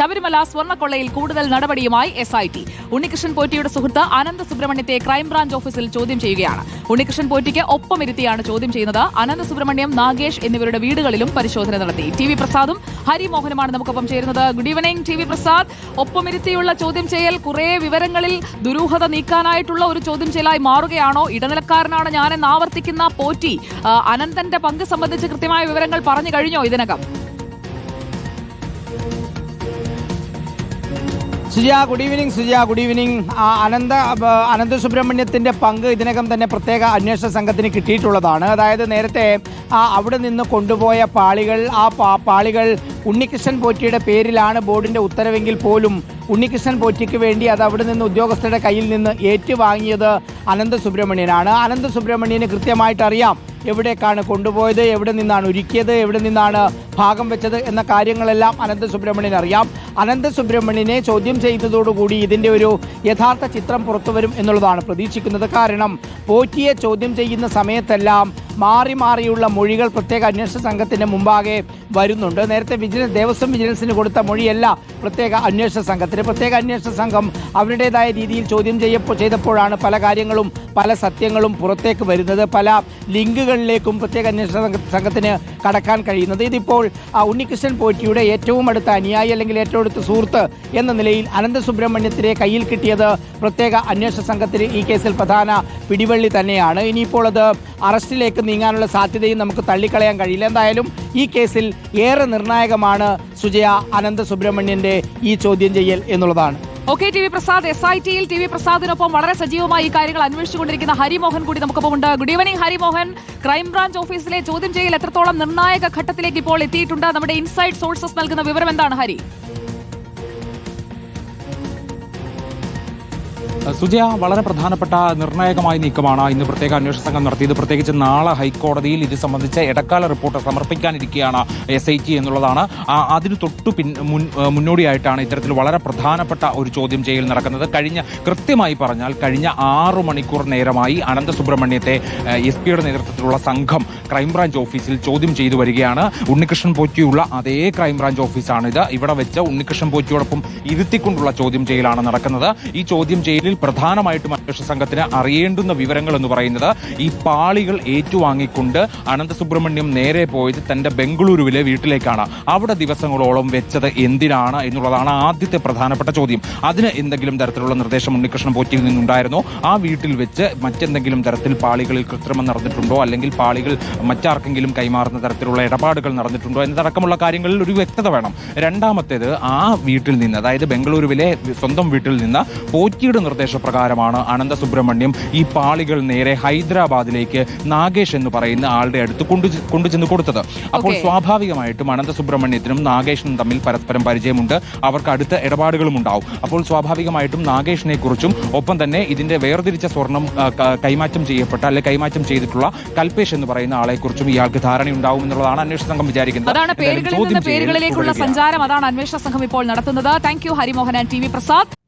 ശബരിമല സ്വർണക്കൊള്ളയിൽ കൂടുതൽ നടപടിയുമായി എസ് ഐ ടി ഉണ്ണികൃഷ്ണൻ പോറ്റിയുടെ സുഹൃത്ത് അനന്ത സുബ്രഹ്മണ്യത്തെ ക്രൈംബ്രാഞ്ച് ഓഫീസിൽ ചോദ്യം ചെയ്യുകയാണ്. ഉണ്ണികൃഷ്ണൻ പോറ്റിക്ക് ഒപ്പമിരുത്തിയാണ് ചോദ്യം ചെയ്യുന്നത്. അനന്ത സുബ്രഹ്മണ്യം നാഗേഷ് എന്നിവരുടെ വീടുകളിലും പരിശോധന നടത്തി. ടി വി പ്രസാദും ഹരിമോഹനുമാണ് നമുക്കൊപ്പം ചേരുന്നത്. Good evening T V Prasad. ഒപ്പമിരുത്തിയുള്ള ചോദ്യം ചെയ്യൽ കുറെ വിവരങ്ങളിൽ ദുരൂഹത നീക്കാനായിട്ടുള്ള ഒരു ചോദ്യം ചെയ്യലായി മാറുകയാണോ? ഇടനിലക്കാരനാണ് ഞാനെന്ന് ആവർത്തിക്കുന്ന പോറ്റി അനന്തന്റെ പങ്ക് സംബന്ധിച്ച് കൃത്യമായ വിവരങ്ങൾ പറഞ്ഞു കഴിഞ്ഞോ ഇതിനകം? Sujaya good evening Sujaya good evening Ananta Ananta സുബ്രഹ്മണ്യത്തിന്റെ പങ്ക് ഇതിനകം തന്നെ പ്രത്യേക അന്വേഷണ സംഘത്തിന് കിട്ടിയിട്ടുള്ളതാണ്. അതായത് നേരത്തെ അവിടെ നിന്ന് കൊണ്ടുപോയ പാളികൾ ആ പാളികൾ ഉണ്ണികൃഷ്ണൻ പോറ്റിയുടെ പേരിലാണ് ബോർഡിന്റെ ഉത്തരവെങ്കിൽ പോലും ഉണ്ണികൃഷ്ണൻ പോറ്റിക്ക് വേണ്ടി അത് അവിടെ നിന്ന് ഉദ്യോഗസ്ഥരുടെ കയ്യിൽ നിന്ന് ഏറ്റുവാങ്ങിയത് അനന്ത സുബ്രഹ്മണ്യനാണ് അനന്ത സുബ്രഹ്മണ്യന് കൃത്യമായിട്ട് അറിയാം എവിടേക്കാണ് കൊണ്ടുപോയത് എവിടെ നിന്നാണ് ഒരുക്കിയത് എവിടെ നിന്നാണ് ഭാഗം വെച്ചത് എന്ന കാര്യങ്ങളെല്ലാം അനന്ത സുബ്രഹ്മണ്യൻ അറിയാം. അനന്ത സുബ്രഹ്മണ്യനെ ചോദ്യം ചെയ്തതോടുകൂടി ഇതിന്റെ ഒരു യഥാർത്ഥ ചിത്രം പുറത്തുവരും എന്നുള്ളതാണ് പ്രതീക്ഷിക്കുന്നത്. കാരണം പോറ്റിയെ ചോദ്യം ചെയ്യുന്ന സമയത്തെല്ലാം മാറി മാറിയുള്ള മൊഴികൾ പ്രത്യേക അന്വേഷണ സംഘത്തിന് മുമ്പാകെ വരുന്നുണ്ട്. നേരത്തെ വിജിലൻസ് ദേവസ്വം വിജിലൻസിന് കൊടുത്ത മൊഴിയല്ല പ്രത്യേക അന്വേഷണ സംഘത്തിന്. പ്രത്യേക അന്വേഷണ സംഘം അവരുടേതായ രീതിയിൽ ചോദ്യം ചെയ്യപ്പോൾ ചെയ്തപ്പോഴാണ് പല കാര്യങ്ങളും പല സത്യങ്ങളും പുറത്തേക്ക് വരുന്നത്. പല ലിങ്കുകളിലേക്കും പ്രത്യേക അന്വേഷണ സംഘ- സംഘത്തിന് കടക്കാൻ കഴിയുന്നത്. ഇതിപ്പോൾ ഉണ്ണികൃഷ്ണൻ പോറ്റിയുടെ ഏറ്റവും അടുത്ത അനുയായി അല്ലെങ്കിൽ ഏറ്റവും അടുത്ത സുഹൃത്ത് എന്ന നിലയിൽ അനന്തസുബ്രഹ്മണ്യത്തിനെ കയ്യിൽ കിട്ടിയത് പ്രത്യേക അന്വേഷണ സംഘത്തിന് ഈ കേസിൽ പ്രധാന പിടിവള്ളി തന്നെയാണ്. ഇനിയിപ്പോൾ അത് അറസ്റ്റിലേക്ക് നീങ്ങാനുള്ള സാധ്യതയും നമുക്ക് തള്ളിക്കളയാൻ കഴിയില്ല. എന്തായാലും ഈ കേസിൽ ഏറെ നിർണായകമാണ് സുജയ അനന്ത സുബ്രഹ്മണ്യന്റെ ഈ ചോദ്യം ചെയ്യൽ എന്നുള്ളതാണ്. Okay T V Prasad S I ടിയിൽ ടി വി പ്രസാദിനൊപ്പം വളരെ സജീവമായി ഈ കാര്യങ്ങൾ അന്വേഷിച്ചുകൊണ്ടിരിക്കുന്ന ഹരിമോഹൻ കൂടി നമുക്കൊപ്പം ഉണ്ട്. Good evening Harimohan. ക്രൈംബ്രാഞ്ച് ഓഫീസിലെ ചോദ്യം ചെയ്യൽ എത്രത്തോളം നിർണായക ഘട്ടത്തിലേക്ക് ഇപ്പോൾ എത്തിയിട്ടുണ്ട്? നമ്മുടെ ഇൻസൈഡ് സോഴ്സസ് നൽകുന്ന വിവരം എന്താണ് ഹരി? സുജയ വളരെ പ്രധാനപ്പെട്ട നിർണായകമായ നീക്കമാണ് ഇന്ന് പ്രത്യേക അന്വേഷണ സംഘം നടത്തിയത്. പ്രത്യേകിച്ച് നാളെ ഹൈക്കോടതിയിൽ ഇത് സംബന്ധിച്ച ഇടക്കാല റിപ്പോർട്ട് സമർപ്പിക്കാനിരിക്കുകയാണ് എസ് ഐ ടി എന്നുള്ളതാണ്. അതിന് തൊട്ടു പിൻ മുന്നോടിയായിട്ടാണ് ഇത്തരത്തിൽ വളരെ പ്രധാനപ്പെട്ട ഒരു ചോദ്യം ചെയ്യൽ നടക്കുന്നത്. കഴിഞ്ഞ കൃത്യമായി പറഞ്ഞാൽ കഴിഞ്ഞ ആറു മണിക്കൂർ നേരമായി അനന്തസുബ്രഹ്മണ്യത്തെ എസ് പിയുടെ നേതൃത്വത്തിലുള്ള സംഘം ക്രൈംബ്രാഞ്ച് ഓഫീസിൽ ചോദ്യം ചെയ്തു വരികയാണ്. ഉണ്ണികൃഷ്ണൻ പോറ്റിയുള്ള അതേ ക്രൈംബ്രാഞ്ച് ഓഫീസാണിത്. ഇവിടെ വെച്ച് ഉണ്ണികൃഷ്ണൻ പോറ്റിയോടൊപ്പം ഇരുത്തിക്കൊണ്ടുള്ള ചോദ്യം ചെയ്യലാണ് നടക്കുന്നത്. ഈ ചോദ്യം ചെയ്യലിൽ പ്രധാനമായിട്ടും അന്വേഷണ സംഘത്തിന് അറിയേണ്ടുന്ന വിവരങ്ങൾ എന്ന് പറയുന്നത് ഈ പാളികൾ ഏറ്റുവാങ്ങിക്കൊണ്ട് അനന്ത സുബ്രഹ്മണ്യം നേരെ പോയത് തന്റെ ബംഗളൂരുവിലെ വീട്ടിലേക്കാണ്. അവിടെ ദിവസങ്ങളോളം വെച്ചത് എന്തിനാണ് എന്നുള്ളതാണ് ആദ്യത്തെ പ്രധാനപ്പെട്ട ചോദ്യം. അതിന് എന്തെങ്കിലും തരത്തിലുള്ള നിർദ്ദേശം ഉണ്ണികൃഷ്ണൻ പോറ്റിയിൽ നിന്നുണ്ടായിരുന്നോ? ആ വീട്ടിൽ വെച്ച് മറ്റെന്തെങ്കിലും തരത്തിൽ പാളികളിൽ കൃത്രിമം നടന്നിട്ടുണ്ടോ? അല്ലെങ്കിൽ പാളികൾ മറ്റാർക്കെങ്കിലും കൈമാറുന്ന തരത്തിലുള്ള ഇടപാടുകൾ നടന്നിട്ടുണ്ടോ? എന്നതടക്കമുള്ള കാര്യങ്ങളിൽ ഒരു വ്യക്തത വേണം. രണ്ടാമത്തേത് ആ വീട്ടിൽ നിന്ന് അതായത് ബംഗളൂരുവിലെ സ്വന്തം വീട്ടിൽ നിന്ന് പോറ്റിയുടെ നിർദ്ദേശപ്രകാരമാണ് അനന്ത സുബ്രഹ്മണ്യം ഈ പാളികൾ നേരെ ഹൈദരാബാദിലേക്ക് നാഗേഷ് എന്ന് പറയുന്ന ആളുടെ അടുത്ത് കൊണ്ടു കൊണ്ടുചെന്ന് കൊടുത്തത്. അപ്പോൾ. സ്വാഭാവികമായിട്ടും അനന്ത സുബ്രഹ്മണ്യത്തിനും നാഗേഷിനും തമ്മിൽ പരസ്പരം പരിചയമുണ്ട്. അവർക്ക് അടുത്ത ഇടപാടുകളും ഉണ്ടാവും. അപ്പോൾ സ്വാഭാവികമായിട്ടും നാഗേഷിനെ കുറിച്ചും ഒപ്പം തന്നെ ഇതിന്റെ വേർതിരിച്ച സ്വർണം കൈമാറ്റം ചെയ്യപ്പെട്ട അല്ലെ കൈമാറ്റം ചെയ്തിട്ടുള്ള കൽപേഷ് എന്ന് പറയുന്ന ആളെക്കുറിച്ചും ഇയാൾക്ക് ധാരണയുണ്ടാവും എന്നുള്ളതാണ് അന്വേഷണ സംഘം വിചാരിക്കുന്നത്. അതാണ് പേരുകളിലേക്കുള്ള സഞ്ചാരം. അതാണ് അന്വേഷണ സംഘം ഇപ്പോൾ നടത്തുന്നത്. Thank you Harimohan and T V Prasad.